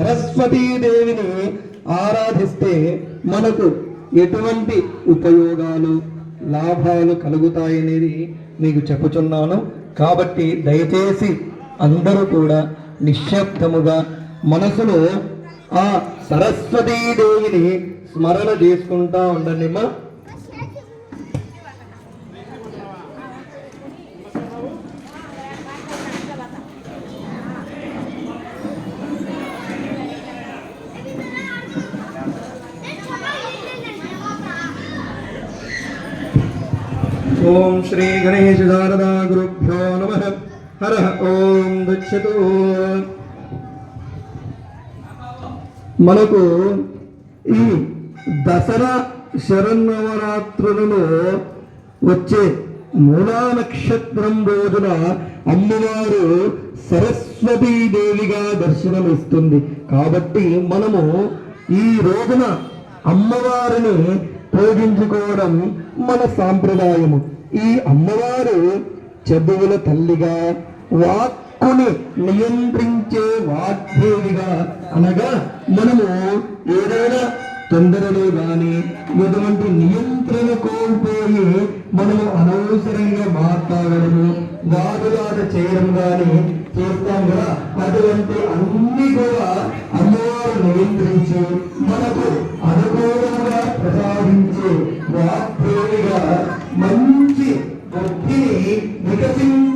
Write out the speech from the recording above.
సరస్వతీదేవిని ఆరాధిస్తే మనకు ఎటువంటి ఉపయోగాలు లాభాలు కలుగుతాయనేది మీకు చెప్పుచున్నాను. కాబట్టి దయచేసి అందరూ కూడా నిశ్శబ్దముగా మనసులో ఆ సరస్వతీదేవిని స్మరణ చేసుకుంటా ఉండండి ఓం శ్రీ గణేశ శారదా గురుభ్యో నమ. హర ఓం దక్షతు మనకు ఈ దసరా శరన్నవరాత్రులలో వచ్చే మూలా నక్షత్రం రోజున అమ్మవారు సరస్వతీదేవిగా దర్శనమిస్తుంది. కాబట్టి మనము ఈ రోజున అమ్మవారిని పోగించుకోవడం మన సాంప్రదాయము. ఈ అమ్మవారు చదువుల తల్లిగా వాక్కుని నియంత్రించే వాగ్దేవిగా అనగా మనము ఏదైనా తొందరలో గాని ఎటువంటి నియంత్రణ కోల్పోయి మనము అనవసరంగా మాట్లాడము వాదులాట చేయడం కానీ చేస్తాం కదా. అటువంటి అన్ని కూడా మంచి బుద్ధిని వికసించ